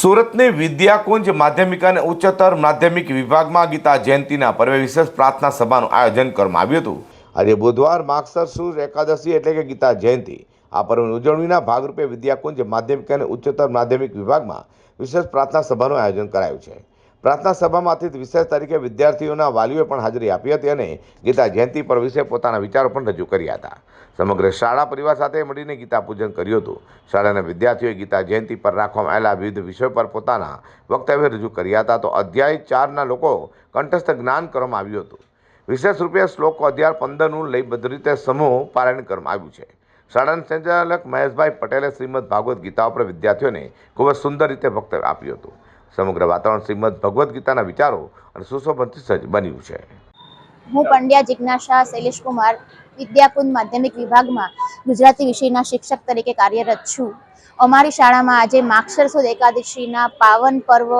સુરતની વિદ્યાકુંજ માધ્યમિક અને ઉચ્ચતર માધ્યમિક વિભાગમાં ગીતા જયંતિના પર્વે વિશેષ પ્રાર્થના સભાનું આયોજન કરવામાં આવ્યું હતું. આજે બુધવાર માગસર સુર એકાદશી એટલે કે ગીતા જયંતિ. આ પર્વની ઉજવણીના ભાગરૂપે વિદ્યાકુંજ માધ્યમિક અને ઉચ્ચતર માધ્યમિક વિભાગમાં વિશેષ પ્રાર્થના સભાનું આયોજન કરાયું છે. પ્રાર્થના સભામાંથી વિશેષ તરીકે વિદ્યાર્થીઓના વાલીઓએ પણ હાજરી આપી હતી અને ગીતા જયંતિ પર વિશે પોતાના વિચારો પણ રજૂ કર્યા હતા. સમગ્ર શાળા પરિવાર સાથે મળીને ગીતા પૂજન કર્યું હતું. શાળાના વિદ્યાર્થીઓએ ગીતા જયંતિ પર રાખવામાં આવેલા વિવિધ વિષયો પર પોતાના વક્તવ્ય રજૂ કર્યા હતા. તો અધ્યાય ચારના લોકો કંઠસ્થ જ્ઞાન કરવામાં આવ્યું હતું. વિશેષ રૂપે શ્લોકો અધ્યાય પંદરનું લયબદ્ધ રીતે સમૂહ પારાયણ કરવામાં આવ્યું છે. શાળાના સંચાલક મહેશભાઈ પટેલે શ્રીમદ ભાગવત ગીતા ઉપર વિદ્યાર્થીઓને ખૂબ જ સુંદર રીતે વક્તવ્ય આપ્યું હતું. સમગ્ર વાતાવરણ શ્રીમદ ભગવદ્ ગીતાના વિચારો અને સુશોભનથી સજ્જ બન્યું છે. હું પંડ્યા જિજ્ઞાસા શૈલેષકુમાર, વિદ્યાકુંજ માધ્યમિક વિભાગમાં ગુજરાતી વિષયના શિક્ષક તરીકે કાર્યરત છું. અમારી શાળામાં આજે માક્ષરસુદ એકાદશીના પાવન પર્વ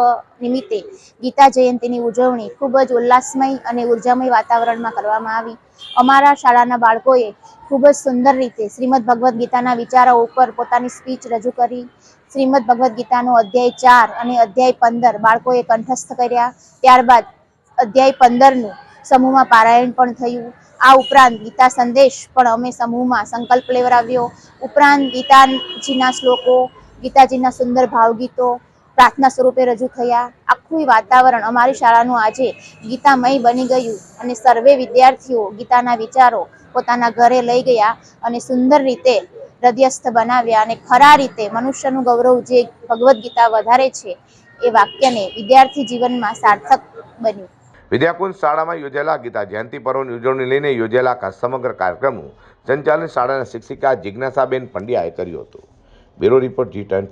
નિમિત્તે ગીતા જયંતિની ઉજવણી ખૂબ જ ઉલ્લાસમય અને ઉર્જામય વાતાવરણમાં કરવામાં આવી. અમારા શાળાના બાળકોએ ખૂબ જ સુંદર રીતે શ્રીમદ ભગવદ્ ગીતાના વિચારો ઉપર પોતાની સ્પીચ રજૂ કરી. શ્રીમદ ભગવદ્ ગીતાનો અધ્યાય ચાર અને અધ્યાય પંદર બાળકોએ કંઠસ્થ કર્યા. ત્યારબાદ અધ્યાય પંદરનું સમૂહમાં પારાયણ પણ થયું. આ ઉપરાંત ગીતા સંદેશ પણ અમે સમૂહમાં સંકલ્પ લેવડાવ્યો. ઉપરાંત ગીતાજીના શ્લોકો, ગીતાજીના સુંદર ભાવગીતો, પ્રાર્થના સ્વરૂપે રજૂ થયા. આખું વાતાવરણ અમારી શાળાનું આજે ગીતામય બની ગયું અને સર્વે વિદ્યાર્થીઓ ગીતાના વિચારો પોતાના ઘરે લઈ ગયા અને સુંદર રીતે હૃદયસ્થ બનાવ્યા અને ખરા રીતે મનુષ્યનું ગૌરવ જે ભગવદ્ ગીતા વધારે છે એ વાક્યને વિદ્યાર્થી જીવનમાં સાર્થક બન્યું. વિદ્યાકુંજ શાળામાં યોજાયેલા ગીતા જયંતિ પર્વની ઉજવણી લઈને યોજાયેલા સમગ્ર કાર્યક્રમનું સંચાલન શાળાના શિક્ષિકા જિજ્ઞાસાબેન પંડ્યાએ કર્યું હતું. બ્યુરો રિપોર્ટ જી ટેન